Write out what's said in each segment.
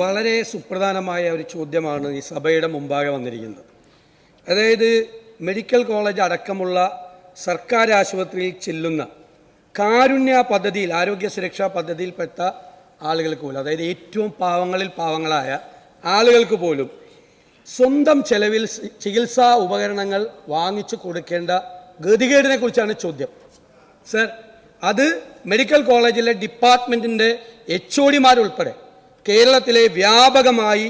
വളരെ സുപ്രധാനമായ ഒരു ചോദ്യമാണ് ഈ സഭയുടെ മുമ്പാകെ വന്നിരിക്കുന്നത്. അതായത് മെഡിക്കൽ കോളേജ് അടക്കമുള്ള സർക്കാർ ആശുപത്രിയിൽ ചെല്ലുന്ന കാരുണ്യ പദ്ധതിയിൽ ആരോഗ്യ സുരക്ഷാ പദ്ധതിയിൽപ്പെട്ട ആളുകൾക്ക് പോലും അതായത് ഏറ്റവും പാവങ്ങളിൽ പാവങ്ങളായ ആളുകൾക്ക് പോലും സ്വന്തം ചെലവിൽ ചികിത്സാ ഉപകരണങ്ങൾ വാങ്ങിച്ചു കൊടുക്കേണ്ട ഗതികേടിനെ കുറിച്ചാണ് ചോദ്യം. സർ അത് മെഡിക്കൽ കോളേജിലെ ഡിപ്പാർട്ട്മെന്റിന്റെ എച്ച് ഒടിമാരുൾപ്പെടെ കേരളത്തിലെ വ്യാപകമായി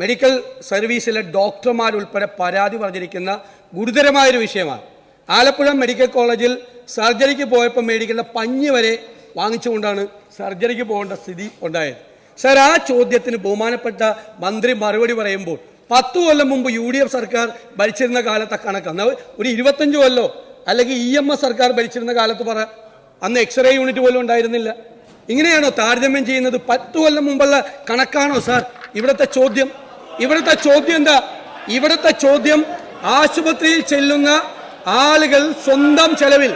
മെഡിക്കൽ സർവീസിലെ ഡോക്ടർമാരുൾപ്പെടെ പരാതി പറഞ്ഞിരിക്കുന്ന ഗുരുതരമായൊരു വിഷയമാണ്. ആലപ്പുഴ മെഡിക്കൽ കോളേജിൽ സർജറിക്ക് പോയപ്പോൾ മേടിക്കേണ്ട പഞ്ഞി വരെ വാങ്ങിച്ചുകൊണ്ടാണ് സർജറിക്ക് പോകേണ്ട സ്ഥിതി ഉണ്ടായത്. സർ ആ ചോദ്യത്തിന് ബഹുമാനപ്പെട്ട മന്ത്രി മറുപടി പറയുമ്പോൾ പത്തു കൊല്ലം മുമ്പ് യു ഡി എഫ് സർക്കാർ ഭരിച്ചിരുന്ന കാലത്തെ കണക്ക്. അന്ന് ഒരു ഇരുപത്തഞ്ച് കൊല്ലോ അല്ലെങ്കിൽ ഇ എം എസ് സർക്കാർ ഭരിച്ചിരുന്ന കാലത്ത് പറ അന്ന് എക്സ്റേ യൂണിറ്റ് പോലും ഉണ്ടായിരുന്നില്ല. ഇങ്ങനെയാണോ താരതമ്യം ചെയ്യുന്നത്? പത്തു കൊല്ലം മുമ്പുള്ള കണക്കാണോ സാർ? ഇവിടുത്തെ ചോദ്യം. ഇവിടുത്തെ ചോദ്യം എന്താ? ഇവിടുത്തെ ചോദ്യം ആശുപത്രിയിൽ ചെല്ലുന്ന ആളുകൾ സ്വന്തം ചെലവിൽ.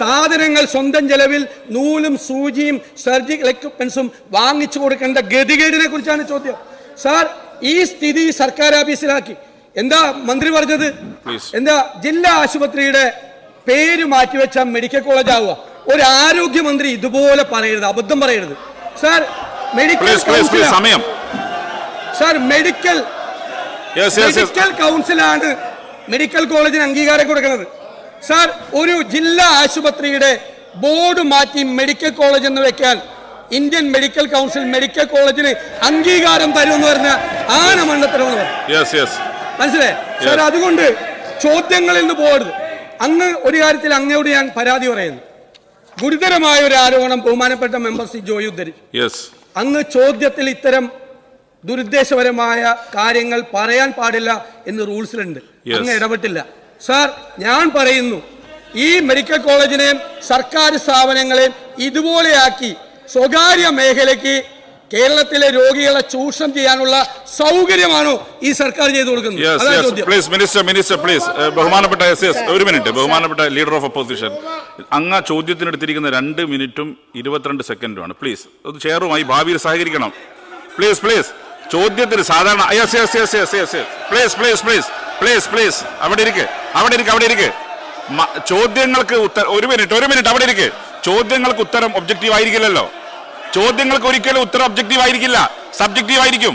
സാധനങ്ങൾ സ്വന്തം ചെലവിൽ നൂലും സൂചിയും സർജിക്കൽ എക്യുപ്മെന്റ്സും വാങ്ങിച്ചു കൊടുക്കേണ്ട ഗതികേടിനെ കുറിച്ചാണ് ചോദ്യം. സാർ ഈ സ്ഥിതി സർക്കാർ ഓഫീസിലാക്കി. എന്താ മന്ത്രി പറഞ്ഞത്? എന്താ ജില്ലാ ആശുപത്രിയുടെ പേര് മാറ്റിവെച്ചാൽ മെഡിക്കൽ കോളേജ് ആവുക. ഒരു ആരോഗ്യമന്ത്രി ഇതുപോലെ പറയരുത് അബദ്ധം പറയരുത്. സാർ മെഡിക്കൽ സമയം. സാർ മെഡിക്കൽ മെഡിക്കൽ കൗൺസിലാണ് മെഡിക്കൽ കോളേജിന് അംഗീകാരം കൊടുക്കുന്നത്. സാർ ഒരു ജില്ലാ ആശുപത്രിയുടെ ബോർഡ് മാറ്റി മെഡിക്കൽ കോളേജ് എന്ന് വെക്കാൻ ഇന്ത്യൻ മെഡിക്കൽ കൗൺസിൽ മെഡിക്കൽ കോളേജിന് അംഗീകാരം തരുമെന്ന് പറഞ്ഞ ആണ് മണ്ണത്തരമെന്ന് മനസ്സിലെ മനസ്സിലായേ? സാർ അതുകൊണ്ട് ചോദ്യങ്ങളിൽ നിന്ന് പോകരുത്. അങ്ങ് ഒരു കാര്യത്തിൽ അങ്ങയോട് ഞാൻ പരാതി പറയുന്നു. ഗുരുതരമായ ഒരു ആരോപണം ബഹുമാനപ്പെട്ട മെമ്പർ സി ജോയി ഉദ്ധരിച്ചു. അങ്ങ് ചോദ്യത്തിൽ ഇത്തരം ദുരുദ്ദേശപരമായ കാര്യങ്ങൾ പറയാൻ പാടില്ല എന്ന് റൂൾസിലുണ്ട്. അങ്ങ് ഇടപെട്ടില്ല. സാർ ഞാൻ പറയുന്നു ഈ മെഡിക്കൽ കോളേജിനെയും സർക്കാർ സ്ഥാപനങ്ങളെയും ഇതുപോലെയാക്കി സ്വകാര്യ മേഖലയ്ക്ക് കേരളത്തിലെ രോഗികളെ ചൂഷണം ചെയ്യാനുള്ള സൗകര്യമാണോ ഈ സർക്കാർ ചെയ്തു കൊടുക്കുന്നത്. പ്ലീസ് മിനിസ്റ്റർ മിനിസ്റ്റർ പ്ലീസ് ബഹുമാനപ്പെട്ട യെസ് ഒരു മിനിറ്റ് ബഹുമാനപ്പെട്ട ലീഡർ ഓഫ് ഒപ്പോസിഷൻ അങ്ങ് ചോദ്യത്തിന് എടുത്തിരിക്കുന്ന രണ്ട് മിനിറ്റും ഇരുപത്തിരണ്ട് സെക്കൻഡുമാണ്. പ്ലീസ് അത് ചെയറുമായി ഭാവിയിൽ സഹകരിക്കണം. പ്ലീസ് പ്ലീസ് ചോദ്യത്തിന് സാധാരണ yes yes yes yes yes please please please please please അവിടെ ഇരിക്ക്. അവിടെ ഇരിക്ക് അവിടെ ഇരിക്ക്. ചോദ്യങ്ങൾക്ക് ഉത്തരം ഒരു മിനിറ്റ് ഒരു മിനിറ്റ് അവിടെ ഇരിക്ക്. ചോദ്യങ്ങൾക്ക് ഉത്തരം ഒബ്ജക്റ്റീവ് ആയിരിക്കില്ലല്ലോ. ചോദ്യങ്ങൾക്ക് ഒരിക്കലും ഉത്തരം ഒബ്ജക്റ്റീവ് ആയിരിക്കില്ല. സബ്ജക്റ്റീവ് ആയിരിക്കും.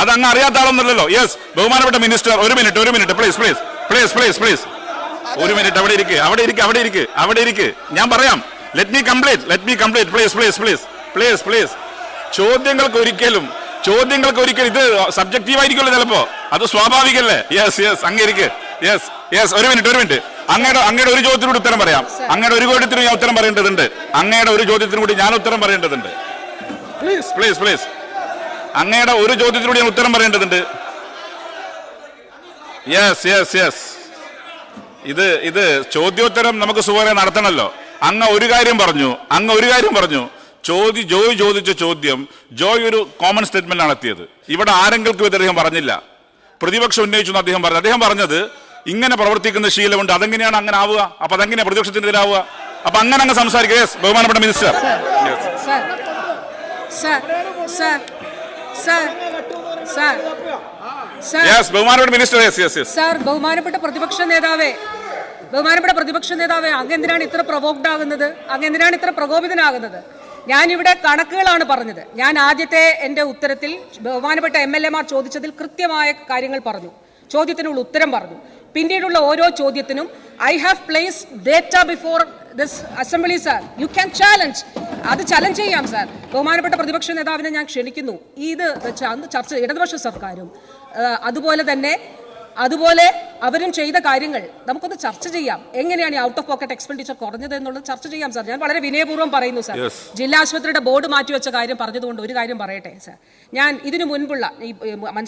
അത് അങ്ങ് അറിയാത്ത ആളൊന്നുമല്ലല്ലോ. യെസ് ബഹുമാനപ്പെട്ട മിനിസ്റ്റർ ഒരു മിനിറ്റ് ഒരു minute please please please please please ഒരു മിനിറ്റ് അവിടെ ഇരിക്ക് അവിടെ ഇരിക്ക് അവിടെ ഇരിക്ക് അവിടെ ഇരിക്ക്. ഞാൻ പറയാം. Let me complete let me complete please please please please please ചോദ്യങ്ങൾക്ക് ഒരിക്കലും ചോദ്യങ്ങൾക്ക് ഒരിക്കലും ഇത് സബ്ജക്റ്റീവ് ആയിരിക്കുമല്ലോ ചിലപ്പോ. അത് സ്വാഭാവികല്ലേ യെസ് യെസ് അങ്ങേരിക്ക്. യെസ് യെസ് ഒരു മിനിറ്റ് ഒരു മിനിറ്റ് അങ്ങയുടെ അങ്ങയുടെ ഒരു ചോദ്യത്തിനോട് ഉത്തരം പറയാം. അങ്ങയുടെ ഒരു ചോദ്യത്തിന് ഞാൻ ഉത്തരം പറയേണ്ടതുണ്ട്. അങ്ങയുടെ ഒരു ചോദ്യത്തിനും കൂടി ഞാൻ ഉത്തരം പറയേണ്ടതുണ്ട്. പ്ലീസ് പ്ലീസ് പ്ലീസ് അങ്ങയുടെ ഒരു ചോദ്യത്തിലൂടെ ഞാൻ ഉത്തരം പറയേണ്ടതുണ്ട്. യെസ് യെസ് യെസ് ഇത് ഇത് ചോദ്യോത്തരം നമുക്ക് സുഖരെ നടത്തണമല്ലോ. അങ്ങ് ഒരു കാര്യം പറഞ്ഞു അങ്ങ് ഒരു കാര്യം പറഞ്ഞു. ചോദ്യ ജോയ് ചോദിച്ച ചോദ്യം ജോയ് ഒരു കോമൺ സ്റ്റേറ്റ്മെന്റ് ആണ് നടത്തിയത് ഇവിടെ ആരെങ്കിലും ഇത് അദ്ദേഹം പറഞ്ഞില്ല. പ്രതിപക്ഷം ഉന്നയിച്ചു എന്ന് അദ്ദേഹം പറഞ്ഞു. അദ്ദേഹം പറഞ്ഞത് ഇങ്ങനെ പ്രവർത്തിക്കുന്ന ശീലമുണ്ട് അതെങ്ങനെയാണ് അങ്ങനെ ആവുക? അപ്പൊ അതെങ്ങനെയാണ് പ്രതിപക്ഷത്തിനെതിരാവുക? അപ്പൊ അങ്ങനെ അങ്ങ് സംസാരിക്കുക. യെസ് ബഹുമാനപ്പെട്ട മിനിസ്റ്റർ ബഹുമാനപ്പെട്ട പ്രതിപക്ഷ നേതാവേ ബഹുമാനപ്പെട്ട പ്രതിപക്ഷ നേതാവേ അങ്ങ് എന്തിനാണ് ഇത്ര പ്രവോക്ഡ് ആകുന്നത്? അങ്ങ് എന്തിനാണ് ഇത്ര പ്രകോപിതനാകുന്നത്? ഞാനിവിടെ കണക്കുകളാണ് പറഞ്ഞത്. ഞാൻ ആദ്യത്തെ എന്റെ ഉത്തരത്തിൽ ബഹുമാനപ്പെട്ട എം എൽ എമാർ ചോദിച്ചതിൽ കൃത്യമായ കാര്യങ്ങൾ പറഞ്ഞു. ചോദ്യത്തിനുള്ള ഉത്തരം പറഞ്ഞു. പിന്നീടുള്ള ഓരോ ചോദ്യത്തിനും I have placed data before this assembly sir you can challenge അത് ചലഞ്ച് ചെയ്യാം സാർ ബഹുമാനപ്പെട്ട പ്രതിപക്ഷ നേതാവിനെ ഞാൻ ക്ഷണിക്കുന്നു. ഇത് അന്ന് ചർച്ച ഇടതുപക്ഷ സർക്കാരും അതുപോലെ തന്നെ അതുപോലെ അവരും ചെയ്ത കാര്യങ്ങൾ നമുക്കൊന്ന് ചർച്ച ചെയ്യാം. എങ്ങനെയാണ് ഈ ഔട്ട് ഓഫ് പോക്കറ്റ് എക്സ്പെൻഡിച്ചർ കുറഞ്ഞത് എന്നുള്ളത് ചർച്ച ചെയ്യാം സാർ ഞാൻ വളരെ വിനയപൂർവം പറയുന്നു സാർ ജില്ലാ ആശുപത്രിയുടെ ബോർഡ് മാറ്റിവെച്ച കാര്യം പറഞ്ഞതുകൊണ്ട് ഒരു കാര്യം പറയട്ടെ സാർ ഞാൻ ഇതിനു മുൻപുള്ള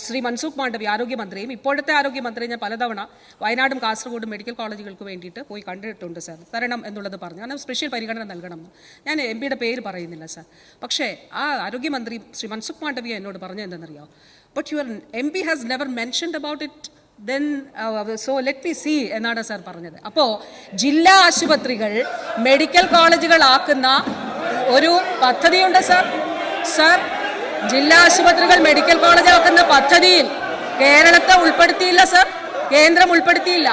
ശ്രീ മൻസൂഖ് മാണ്ഡവി ആരോഗ്യമന്ത്രിയും ഇപ്പോഴത്തെ ആരോഗ്യമന്ത്രിയും ഞാൻ പലതവണ വയനാടും കാസർഗോഡും മെഡിക്കൽ കോളേജുകൾക്ക് വേണ്ടിയിട്ട് പോയി കണ്ടിട്ടുണ്ട് സാർ തരണം എന്നുള്ളത് പറഞ്ഞു. കാരണം സ്പെഷ്യൽ പരിഗണന നൽകണം. ഞാൻ എം പിയുടെ പേര് പറയുന്നില്ല സാർ പക്ഷേ ആ ആരോഗ്യമന്ത്രി ശ്രീ മൻസുഖ് മാണ്ഡവിയ എന്നോട് പറഞ്ഞത് എന്തെന്നറിയോ but your M P has never mentioned about it then so let P C എന്നാണ് സാർ പറഞ്ഞത്. അപ്പോൾ ജില്ലാ ആശുപത്രികൾ മെഡിക്കൽ കോളേജുകളാക്കുന്ന ഒരു പദ്ധതിയുണ്ട് സാർ സാർ ജില്ലാ ആശുപത്രികൾ മെഡിക്കൽ കോളേജാക്കുന്ന പദ്ധതിയിൽ കേരളത്തെ ഉൾപ്പെടുത്തിയില്ല സാർ കേന്ദ്രം ഉൾപ്പെടുത്തിയില്ല.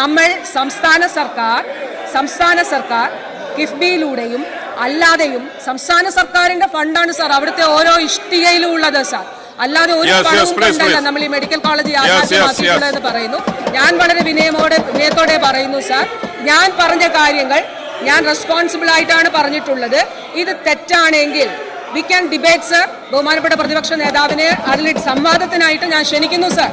നമ്മൾ സംസ്ഥാന സർക്കാർ സംസ്ഥാന സർക്കാർ കിഫ്ബിയിലൂടെയും അല്ലാതെയും സംസ്ഥാന സർക്കാരിന്റെ ഫണ്ടാണ് സാർ അവിടുത്തെ ഓരോ ഇഷ്ടികയിലും ഉള്ളത് സാർ അല്ലാതെ ഒരു പണവും. നമ്മൾ ഈ മെഡിക്കൽ കോളേജ് yes, യാഥാർത്ഥ്യമാക്കിയിട്ടുള്ളത് എന്ന് പറയുന്നു. ഞാൻ വളരെ വിനയമോടെ വിനയത്തോടെ പറയുന്നു സാർ ഞാൻ പറഞ്ഞ കാര്യങ്ങൾ ഞാൻ റെസ്പോൺസിബിൾ ആയിട്ടാണ് പറഞ്ഞിട്ടുള്ളത്. ഇത് തെറ്റാണെങ്കിൽ വി ക്യാൻ ഡിബേറ്റ് സർ ബഹുമാനപ്പെട്ട പ്രതിപക്ഷ നേതാവിനെ അതിൽ സംവാദത്തിനായിട്ട് ഞാൻ ക്ഷണിക്കുന്നു സർ